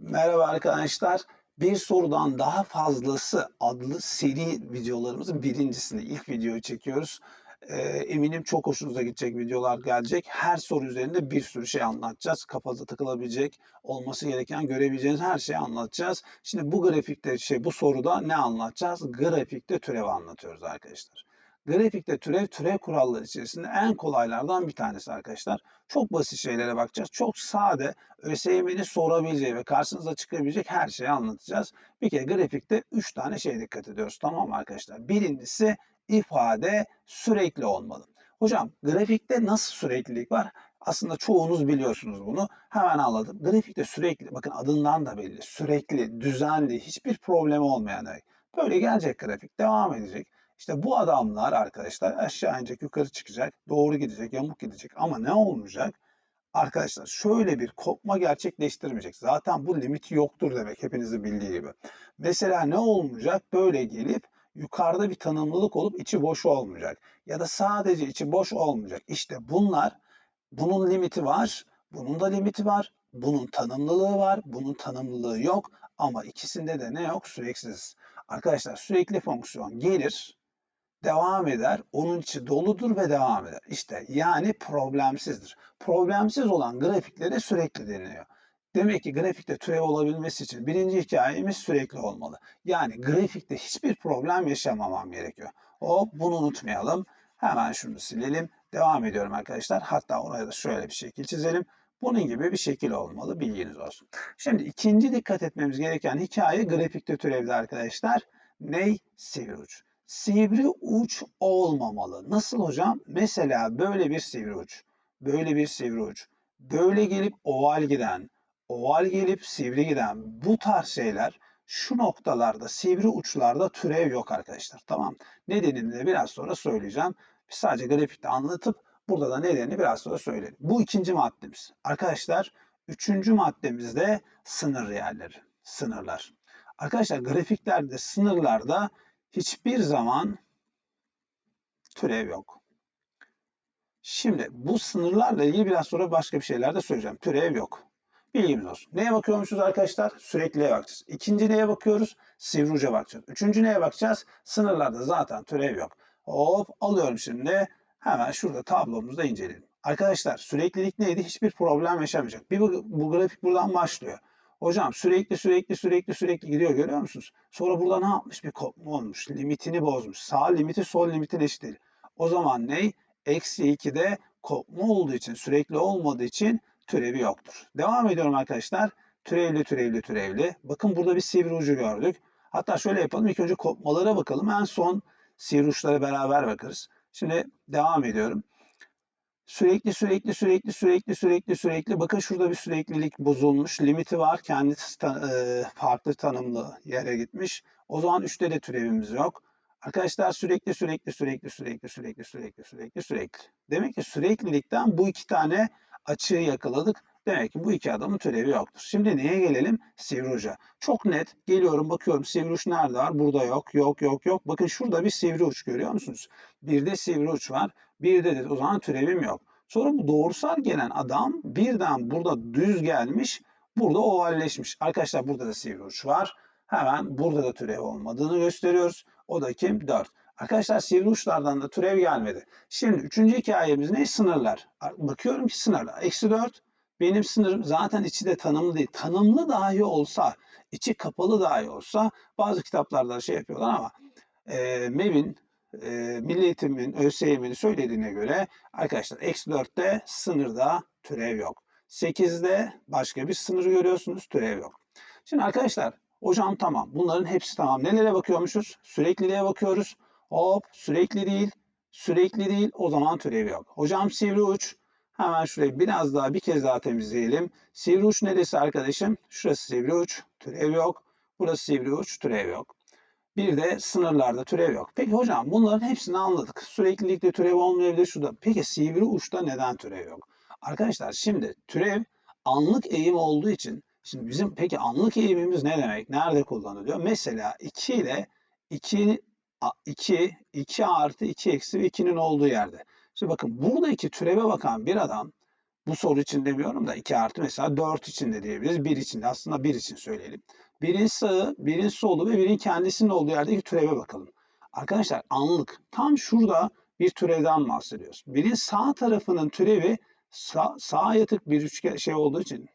Merhaba arkadaşlar. Bir sorudan daha fazlası adlı seri videolarımızın birincisini, ilk videoyu çekiyoruz. Ee, eminim çok hoşunuza gidecek videolar gelecek. Her soru üzerinde bir sürü şey anlatacağız. Kafanıza takılabilecek, olması gereken, görebileceğiniz her şeyi anlatacağız. Şimdi bu grafikte, şey bu soruda ne anlatacağız? Grafikte türev anlatıyoruz arkadaşlar. Grafikte türev, türev kuralları içerisinde en kolaylardan bir tanesi arkadaşlar. Çok basit şeylere bakacağız. Çok sade, ÖSYM'nin sorabileceği ve karşınıza çıkabilecek her şeyi anlatacağız. Bir kere grafikte 3 tane şeye dikkat ediyoruz. Tamam arkadaşlar? Birincisi ifade sürekli olmalı. Hocam grafikte nasıl süreklilik var? Aslında çoğunuz biliyorsunuz bunu. Hemen anladım. Grafikte sürekli, bakın adından da belli. Sürekli, düzenli, hiçbir problemi olmayan demek. Böyle gelecek grafik, devam edecek. İşte bu adamlar arkadaşlar aşağı inecek, yukarı çıkacak, doğru gidecek, yamuk gidecek. Ama ne olmayacak? Arkadaşlar şöyle bir kopma gerçekleştirmeyecek. Zaten bu limiti yoktur demek hepinizin bildiği gibi. Mesela ne olmayacak? Böyle gelip yukarıda bir tanımlılık olup içi boş olmayacak. Ya da sadece içi boş olmayacak. İşte bunlar bunun limiti var, bunun da limiti var, bunun tanımlılığı var, bunun tanımlılığı yok ama ikisinde de ne yok? Süreksiz. Arkadaşlar sürekli fonksiyon gelir, devam eder, onun içi doludur ve devam eder. İşte yani problemsizdir. Problemsiz olan grafiklere sürekli deniliyor. Demek ki grafikte türev olabilmesi için birinci hikayemiz sürekli olmalı. Yani grafikte hiçbir problem yaşamamam gerekiyor. Hop bunu unutmayalım. Hemen şunu silelim. Devam ediyorum arkadaşlar. Hatta oraya da şöyle bir şekil çizelim. Bunun gibi bir şekil olmalı. Bilginiz olsun. Şimdi ikinci dikkat etmemiz gereken hikaye grafikte türevde arkadaşlar. Ney? Sivri uç. Sivri uç olmamalı. Nasıl hocam? Mesela böyle bir sivri uç. Böyle bir sivri uç. Böyle gelip oval giden, oval gelip sivri giden bu tarz şeyler şu noktalarda sivri uçlarda türev yok arkadaşlar. Tamam. Nedenini de biraz sonra söyleyeceğim. Sadece grafikte anlatıp burada da nedenini biraz sonra söylerim. Bu ikinci maddemiz. Arkadaşlar üçüncü maddemizde sınır yerleri. Sınırlar. Arkadaşlar grafiklerde sınırlarda hiçbir zaman türev yok. Şimdi bu sınırlarla ilgili biraz sonra başka bir şeyler de söyleyeceğim. Türev yok. Bilgimiz olsun. Neye bakıyormuşuz arkadaşlar? Sürekliliğe bakacağız. İkinci neye bakıyoruz? Sivri uca bakacağız. Üçüncü neye bakacağız? Sınırlarda zaten türev yok. Hop alıyorum şimdi. Hemen şurada tablomuzda inceleyelim. Arkadaşlar süreklilik neydi? Hiçbir problem yaşamayacak. Bir bu, bu grafik buradan başlıyor. Hocam sürekli sürekli sürekli sürekli gidiyor görüyor musunuz? Sonra burada ne yapmış? Bir kopma olmuş. Limitini bozmuş. Sağ limiti sol limitin eşit değil. O zaman ne? Eksi 2'de kopma olduğu için sürekli olmadığı için türevi yoktur. Devam ediyorum arkadaşlar. Türevli türevli türevli. Bakın burada bir sivri ucu gördük. Hatta şöyle yapalım. İlk önce kopmalara bakalım. En son sivri uçlara beraber bakarız. Şimdi devam ediyorum. Sürekli sürekli sürekli sürekli sürekli sürekli bakın şurada bir süreklilik bozulmuş. Limiti var. Kendisi ta, e, farklı tanımlı yere gitmiş. O zaman 3'te de türevimiz yok. Arkadaşlar sürekli sürekli sürekli sürekli sürekli sürekli sürekli sürekli. Demek ki süreklilikten bu iki tane açığı yakaladık. Demek ki bu iki adamın türevi yoktur. Şimdi neye gelelim? Sivri uca. Çok net. Geliyorum bakıyorum sivri uç nerede var? Burada yok. Yok yok yok. Bakın şurada bir sivri uç görüyor musunuz? Bir de sivri uç var. Bir de, de o zaman türevim yok. Sonra bu doğrusal gelen adam birden burada düz gelmiş. Burada ovalleşmiş. Arkadaşlar burada da sivri uç var. Hemen burada da türev olmadığını gösteriyoruz. O da kim? 4. Arkadaşlar sivri uçlardan da türev gelmedi. Şimdi üçüncü hikayemiz ne? Sınırlar. Bakıyorum ki sınırlar. Eksi 4 benim sınırım zaten içi de tanımlı değil. Tanımlı dahi olsa, içi kapalı dahi olsa bazı kitaplarda şey yapıyorlar ama e, MEB'in, e, Milli Eğitim'in, ÖSYM'in söylediğine göre arkadaşlar eksi 4'te sınırda türev yok. 8'de başka bir sınır görüyorsunuz, türev yok. Şimdi arkadaşlar hocam tamam bunların hepsi tamam. Nelere bakıyormuşuz? Sürekliliğe bakıyoruz. Hop sürekli değil, sürekli değil o zaman türevi yok. Hocam sivri uç, Hemen şurayı biraz daha bir kez daha temizleyelim. Sivri uç neresi arkadaşım? Şurası sivri uç, türev yok. Burası sivri uç, türev yok. Bir de sınırlarda türev yok. Peki hocam bunların hepsini anladık. Süreklilikte türev olmayabilir şurada. Peki sivri uçta neden türev yok? Arkadaşlar şimdi türev anlık eğim olduğu için şimdi bizim peki anlık eğimimiz ne demek? Nerede kullanılıyor? Mesela 2 ile 2 2 2 artı 2 eksi ve 2'nin olduğu yerde. Şimdi bakın buradaki türeve bakan bir adam Bu soru için demiyorum da 2 artı mesela 4 için de diyebiliriz. 1 için de aslında 1 için söyleyelim. Birin sağı, birin solu ve birin kendisinin olduğu yerdeki türeve bakalım. Arkadaşlar anlık tam şurada bir türevden bahsediyoruz. Birin sağ tarafının türevi sağ, sağa yatık bir üçgen şey olduğu için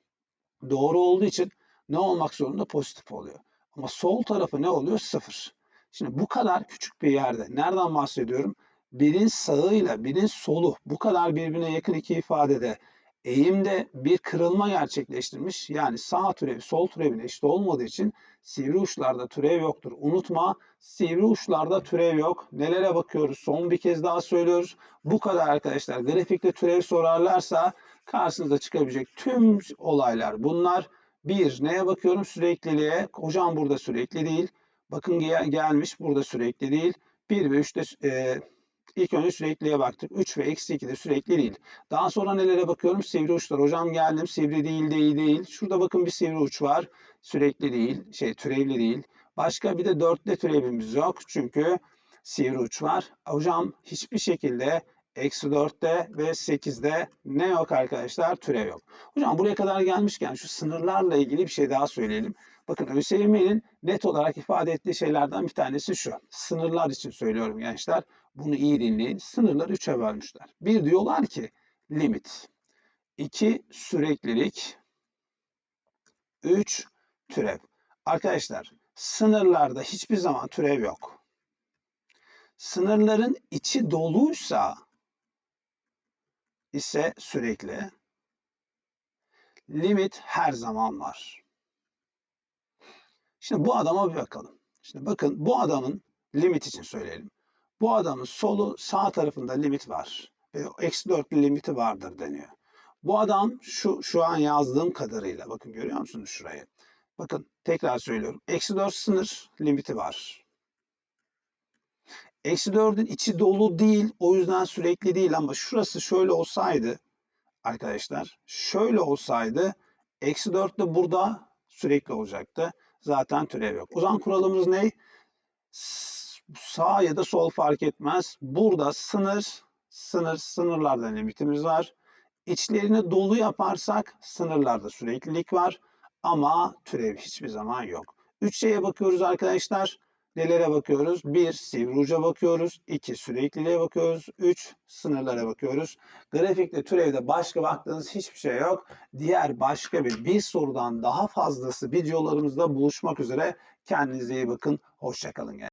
doğru olduğu için ne olmak zorunda? Pozitif oluyor. Ama sol tarafı ne oluyor? Sıfır. Şimdi bu kadar küçük bir yerde nereden bahsediyorum? Birin sağıyla birin solu bu kadar birbirine yakın iki ifadede eğimde bir kırılma gerçekleştirmiş. Yani sağ türevi sol türevin eşit olmadığı için sivri uçlarda türev yoktur. Unutma sivri uçlarda türev yok. Nelere bakıyoruz? Son bir kez daha söylüyoruz. Bu kadar arkadaşlar. Grafikte türev sorarlarsa karşınıza çıkabilecek tüm olaylar bunlar. Bir, neye bakıyorum? Sürekliliğe. Hocam burada sürekli değil. Bakın gel- gelmiş burada sürekli değil. 1 ve 3'te e, ilk önce sürekliliğe baktık. 3 ve eksi 2 de sürekli değil. Daha sonra nelere bakıyorum? Sivri uçlar. Hocam geldim. Sivri değil, değil, değil. Şurada bakın bir sivri uç var. Sürekli değil. Şey türevli değil. Başka bir de dörtte türevimiz yok. Çünkü sivri uç var. Hocam hiçbir şekilde eksi 4'te ve 8'de ne yok arkadaşlar? Türev yok. Hocam buraya kadar gelmişken şu sınırlarla ilgili bir şey daha söyleyelim. Bakın ÖSYM'nin net olarak ifade ettiği şeylerden bir tanesi şu. Sınırlar için söylüyorum gençler. Bunu iyi dinleyin. Sınırları üçe bölmüşler. Bir diyorlar ki limit. iki süreklilik. Üç türev. Arkadaşlar sınırlarda hiçbir zaman türev yok. Sınırların içi doluysa ise sürekli. Limit her zaman var. Şimdi bu adama bir bakalım. Şimdi bakın bu adamın limit için söyleyelim. Bu adamın solu sağ tarafında limit var. Ve eksi 4'lü limiti vardır deniyor. Bu adam şu, şu an yazdığım kadarıyla bakın görüyor musunuz şurayı? Bakın tekrar söylüyorum. Eksi 4 sınır limiti var. Eksi 4'ün içi dolu değil. O yüzden sürekli değil ama şurası şöyle olsaydı arkadaşlar şöyle olsaydı eksi 4 de burada sürekli olacaktı. Zaten türev yok. O zaman kuralımız ne? Sağ ya da sol fark etmez. Burada sınır, sınır, sınırlardan limitimiz var. İçlerini dolu yaparsak sınırlarda süreklilik var. Ama türev hiçbir zaman yok. Üç şeye bakıyoruz arkadaşlar. Nelere bakıyoruz? Bir, sivri uca bakıyoruz. İki, sürekliliğe bakıyoruz. Üç, sınırlara bakıyoruz. Grafikte türevde başka baktığınız hiçbir şey yok. Diğer başka bir bir sorudan daha fazlası videolarımızda buluşmak üzere. Kendinize iyi bakın. Hoşçakalın.